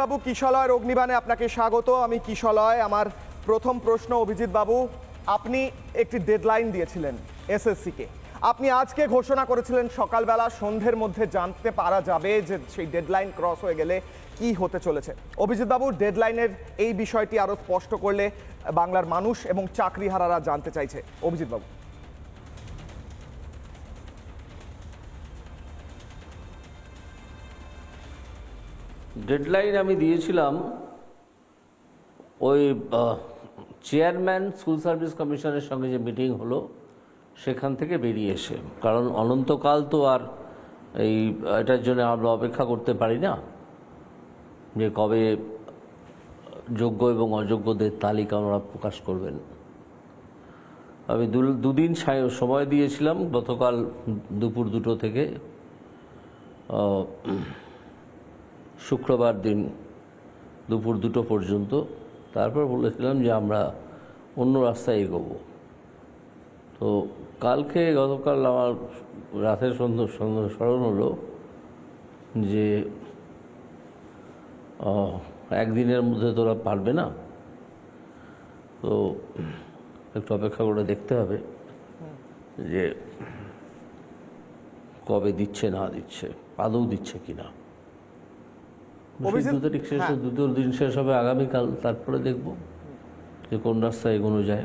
বাবু, কিশলয়ের অগ্নিবাণে আপনাকে স্বাগত। আমি কিশলয়, আমার প্রথম প্রশ্ন অভিজিৎ বাবু, আপনি একটি ডেডলাইন দিয়েছিলেন এসএসসিকে। আপনি আজকে ঘোষণা করেছিলেন সকালবেলা সন্ধ্যের মধ্যে জানতে পারা যাবে যে সেই ডেডলাইন ক্রস হয়ে গেলে কি হতে চলেছে। অভিজিৎ বাবু ডেডলাইনের এই বিষয়টি আরও স্পষ্ট করলে বাংলার মানুষ এবং চাকরিহারারা জানতে চাইছে। অভিজিৎ বাবু। ডেডলাইন আমি দিয়েছিলাম ওই চেয়ারম্যান স্কুল সার্ভিস কমিশনের সঙ্গে যে মিটিং হলো, সেখান থেকে বেরিয়ে এসে, কারণ অনন্তকাল তো আর এই, এটার জন্য আমরা অপেক্ষা করতে পারি না যে কবে যোগ্য এবং অযোগ্যদের তালিকা ওনারা প্রকাশ করবেন। আমি দুদিন সময় দিয়েছিলাম, গতকাল দুপুর দুটো থেকে শুক্রবার দিন দুপুর দুটো পর্যন্ত। তারপর বলেছিলাম যে আমরা অন্য রাস্তায় এগোবো। তো কালকে গতকাল আমার রাতের সন্ধ্যা সন্ধ্যা স্মরণ হলো যে একদিনের মধ্যে তোরা পারবে না? তো একটু অপেক্ষা করে দেখতে হবে যে কবে দিচ্ছে না দিচ্ছে আদৌ দিচ্ছে কিনা। অভিজিৎ- তারিখ শেষ হ্যাঁ। দুটো দিন শেষ হবে আগামীকাল তারপরে দেখব যে কোন রাস্তায় এগোনো যায়।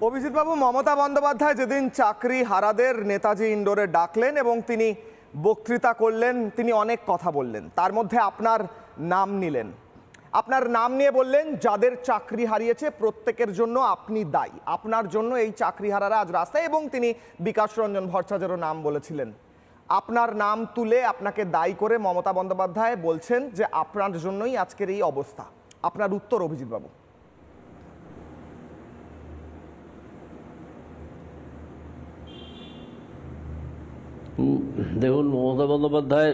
অভিজিৎ বাবু মমতা বন্দ্যোপাধ্যায় যেদিন চাকরি হারাদের নেতাজি ইন্ডোরে ডাকলেন এবং তিনি বক্তৃতা করলেন তিনি অনেক কথা বললেন। তার মধ্যে আপনার নাম নিলেন। আপনার নাম নিয়ে বললেন যাদের চাকরি হারিয়েছে প্রত্যেকের জন্য আপনি দায়ী। আপনার জন্য এই চাকরি হারারা আজ রাস্তায় এবং তিনি বিকাশ রঞ্জন ভট্টাচার্যেরও নাম বলেছিলেন। আপনার নাম তুলে আপনাকে দায়ী করে মমতা বন্দ্যোপাধ্যায় বলছেন যে আপনার জন্যই আজকের এই অবস্থা। আপনার উত্তর অভিজিৎ বাবু। দেখুন, মমতা বন্দ্যোপাধ্যায়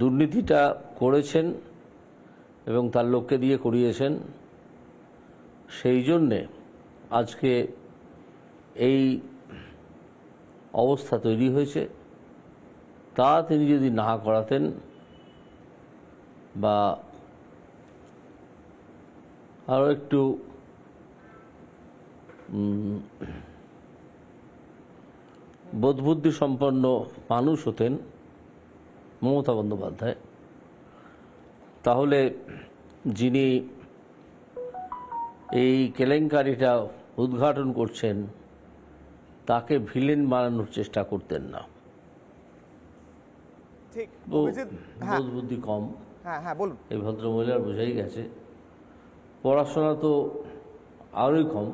দুর্নীতিটা করেছেন এবং তার লোককে দিয়ে করিয়েছেন। সেই জন্যে আজকে এই অবস্থা তৈরি হয়েছে। তা তিনি যদি না করাতেন বা আরও একটু বোধবুদ্ধি সম্পন্ন মানুষ হতেন মমতা বন্দ্যোপাধ্যায়, তাহলে যিনি এই কেলেঙ্কারিটা উদ্ঘাটন করছেন তাকে ভিলেন বানানোর চেষ্টা করতেন না। ঠিক হ্যাঁ। বোধ বুদ্ধি কম। হ্যাঁ হ্যাঁ বলুন। এই ভদ্রমহিলার বোঝাই গেছে। পড়াশোনা তো আরোই কম।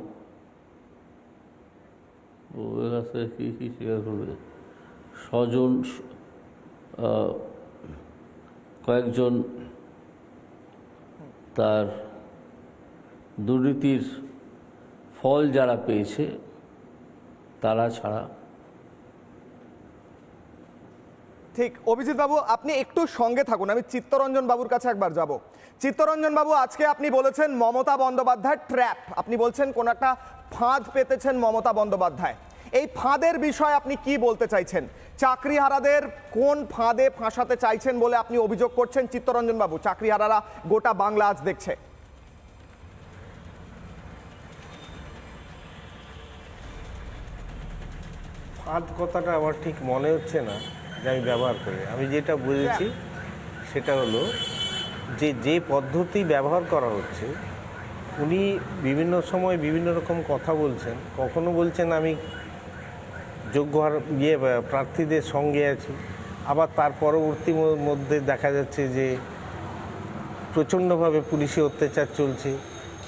স্বজন কয়েকজন তার দুর্নীতির ফল যারা পেয়েছে তারা ছাড়া। ঠিক অভিজিৎ বাবু আপনি একটু সঙ্গে থাকুন। আমি চিত্তরঞ্জন বাবুর কাছে একবার যাব। চিত্তরঞ্জন বাবু, আজকে আপনি বলেছেন মমতা বন্দ্যোপাধ্যায় ট্র্যাপ আপনি বলছেন কোন একটা ফাঁদ পেতেছেন মমতা বন্দ্যোপাধ্যায়। এই ফাঁদের বিষয়ে আপনি কি বলতে চাইছেন? চাকরিহারাদের কোন ফাঁদে ফাঁসাতে চাইছেন বলে আপনি অভিযোগ করছেন চিত্তরঞ্জন বাবু? চাকরিহারারা গোটা বাংলা আজ দেখছে। ফাঁদ কথাটা আমার ঠিক মনে হচ্ছে না যে আমি ব্যবহার করি। আমি যেটা বুঝেছি সেটা হলো যে যে পদ্ধতি ব্যবহার করা হচ্ছে, উনি বিভিন্ন সময় বিভিন্ন রকম কথা বলছেন। কখনো বলছেন আমি যোগ্য ইয়ে প্রার্থীদের সঙ্গে আছি। আবার তার পরবর্তী মধ্যে দেখা যাচ্ছে যে প্রচণ্ডভাবে পুলিশে অত্যাচার চলছে।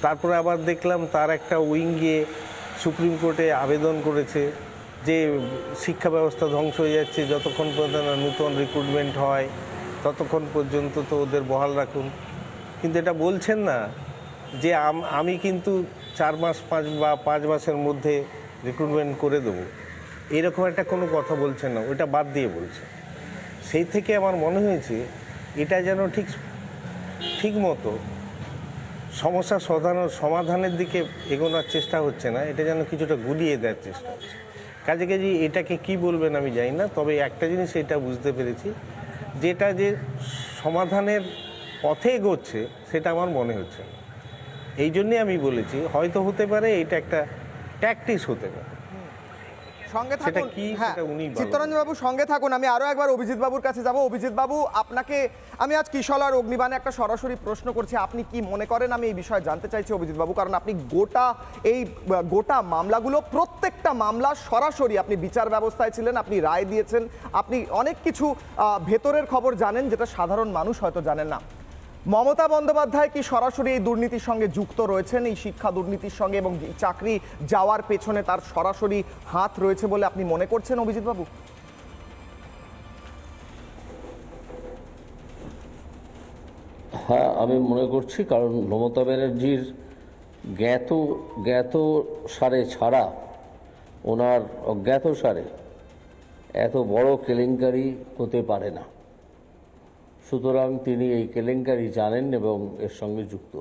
তারপরে আবার দেখলাম তার একটা উইং গিয়ে সুপ্রিম কোর্টে আবেদন করেছে। যে শিক্ষা ব্যবস্থা ধ্বংস হয়ে যাচ্ছে, যতক্ষণ পর্যন্ত নূতন রিক্রুটমেন্ট হয়, ততক্ষণ পর্যন্ত তো ওদের বহাল রাখুন। কিন্তু এটা বলছেন না যে আম- কিন্তু চার মাস, পাঁচ বা পাঁচ মাসের মধ্যে রিক্রুটমেন্ট করে দেবো। এরকম একটা কোনো কথা বলছেন না, ওটা বাদ দিয়ে বলছে সেই থেকে আমার মনে হয়েছে, এটা যেন ঠিক ঠিক মতো সমস্যা সমাধান সমাধানের দিকে এগোনোর চেষ্টা হচ্ছে না, এটা যেন কিছুটা গুলিয়ে দেওয়ার চেষ্টা হচ্ছে। কাজে কাজে এটাকে কি বলবেন আমি জানি না, তবে একটা জিনিস এটা বুঝতে পেরেছি, যেটা যে সমাধানের পথে এগোচ্ছে সেটা আমার মনে হচ্ছে এই জন্যে আমি বলেছি, হয়তো হতে পারে এটা একটা ট্যাকটিস হতে পারে। সঙ্গে থাকুন। হ্যাঁ চিত্তরঞ্জন বাবু সঙ্গে থাকুন। আমি আরও একবার অভিজিৎ বাবুর কাছে যাব। অভিজিৎ বাবু আপনাকে আমি আজ কিশলার অগ্নিবাণে একটা সরাসরি প্রশ্ন করছি। আপনি কি মনে করেন? আমি এই বিষয়ে জানতে চাইছি অভিজিৎ বাবু কারণ আপনি গোটা এই গোটা মামলাগুলো প্রত্যেকটা মামলা সরাসরি আপনি বিচার ব্যবস্থায় ছিলেন আপনি রায় দিয়েছেন। আপনি অনেক কিছু ভেতরের খবর জানেন যেটা সাধারণ মানুষ হয়তো জানেন না। মমতা বন্দ্যোপাধ্যায় কি সরাসরি এই দুর্নীতির সঙ্গে যুক্ত রয়েছেন? এই শিক্ষা দুর্নীতির সঙ্গে এবং চাকরি যাওয়ার পেছনে তার সরাসরি হাত রয়েছে বলে আপনি মনে করছেন অভিজিৎ বাবু হ্যাঁ আমি মনে করছি কারণ মমতা ব্যানার্জির জ্ঞাত জ্ঞাত সারে ছাড়া, ওনার অজ্ঞাত সারে এত বড় কেলেঙ্কারি হতে পারে না। সুতরাং তিনি এই কেলেঙ্কারি জানেন এবং এর সঙ্গে যুক্ত।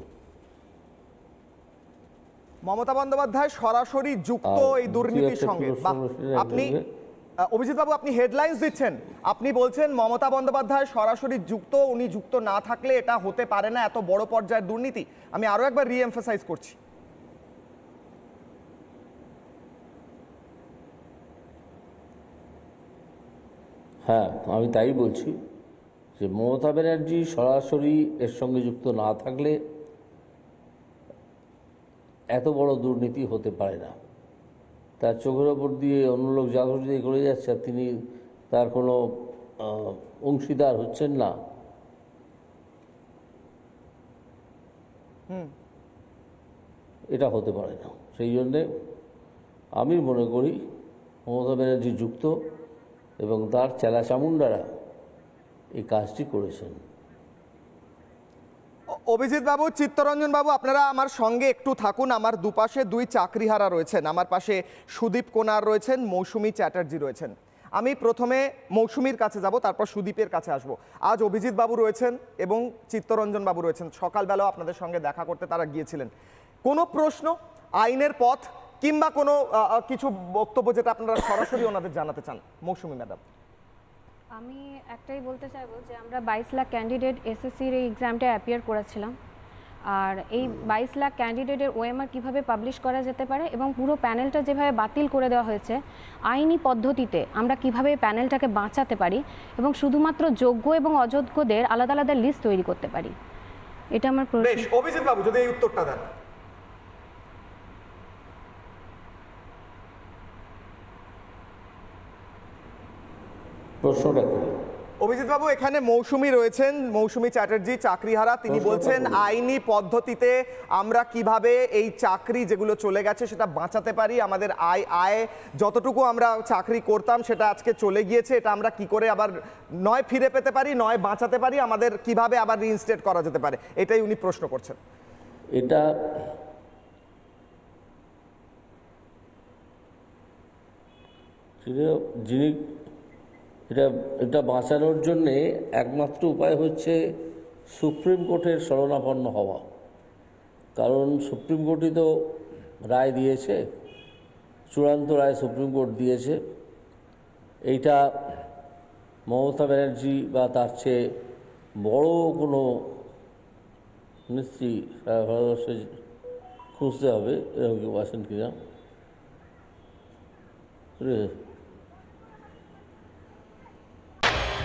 মমতা বন্দ্যোপাধ্যায় সরাসরি যুক্ত এই দুর্নীতির সঙ্গে। আপনি অভিজিৎ বাবু আপনি হেডলাইন্স দিচ্ছেন। আপনি বলছেন মমতা বন্দ্যোপাধ্যায় সরাসরি যুক্ত উনি যুক্ত না থাকলে এটা হতে পারে না এত বড় পর্যায়ের দুর্নীতি। আমি আরও একবার রিএমফাসাইজ করছি। হ্যাঁ আমি তাই বলছি। যে মমতা ব্যানার্জি সরাসরি এর সঙ্গে যুক্ত না থাকলে এত বড় দুর্নীতি হতে পারে না। তার চোখের ওপর দিয়ে অন্য লোক জাগরণ দিয়ে করে যাচ্ছে আর তিনি তার কোনো অংশীদার হচ্ছেন না। এটা হতে পারে না। সেই জন্যে আমি মনে করি মমতা ব্যানার্জি যুক্ত এবং তার চেলা চামুন্ডারা এই কাজটি করেছেন। অভিজিৎ বাবু, চিত্তরঞ্জন বাবু, আপনারা আমার সঙ্গে একটু থাকুন। আমার দুপাশে দুই চাকরিহারা রয়েছেন। আমার পাশে সুদীপ কোনার রয়েছেন, মৌসুমী চ্যাটার্জি রয়েছেন। আমি প্রথমে মৌসুমীর কাছে যাব, তারপর সুদীপের কাছে আসব। আজ অভিজিৎ বাবু রয়েছেন এবং চিত্তরঞ্জন বাবু রয়েছেন। সকালবেলাও আপনাদের সঙ্গে দেখা করতে তারা গিয়েছিলেন। কোনো প্রশ্ন? আইনের পথ? কিংবা কোনো কিছু বক্তব্য যেটা আপনারা সরাসরি ওনাদের জানাতে চান? মৌসুমী ম্যাডাম। আমি একটাই বলতে চাইব যে আমরা বাইশ লাখ ক্যান্ডিডেট এসএসসির এই এক্সামটা অ্যাপিয়ার করেছিলাম। আর এই বাইশ লাখ ক্যান্ডিডেটের ওএমআর কীভাবে পাবলিশ করা যেতে পারে এবং পুরো প্যানেলটা যেভাবে বাতিল করে দেওয়া হয়েছে আইনি পদ্ধতিতে আমরা কীভাবে প্যানেলটাকে বাঁচাতে পারি এবং শুধুমাত্র যোগ্য এবং অযোগ্যদের আলাদা আলাদা লিস্ট তৈরি করতে পারি। এটা আমার প্রশ্ন। অভিজিৎ বাবু যদি এই উত্তরটা দেন। প্রশ্নটা কি? অভিজিৎ বাবু এখানে মৌসুমী রয়েছেন মৌসুমী চ্যাটার্জি চাকরিহারা। তিনি বলছেন আইনি পদ্ধতিতে আমরা কীভাবে এই চাকরি যেগুলো চলে গেছে সেটা বাঁচাতে পারি? আমাদের আয় আয় যতটুকু আমরা চাকরি করতাম সেটা আজকে চলে গিয়েছে। এটা আমরা কি করে আবার নয় ফিরে পেতে পারি নয় বাঁচাতে পারি? আমাদের কীভাবে আবার রিইনস্টেট করা যেতে পারে? এটাই উনি প্রশ্ন করছেন। এটা যিনি- এটা এটা বাঁচানোর জন্যে একমাত্র উপায় হচ্ছে সুপ্রিম কোর্টের শরণাপন্ন হওয়া। কারণ সুপ্রিম কোর্টই তো রায় দিয়েছে, চূড়ান্ত রায় সুপ্রিম কোর্ট দিয়েছে। এইটা মমতা ব্যানার্জি বা তার চেয়ে বড় কোনো নিশ্চয়ই সারা ভারতবর্ষে খুঁজতে হবে এরকম কেউ আছেন কিনা।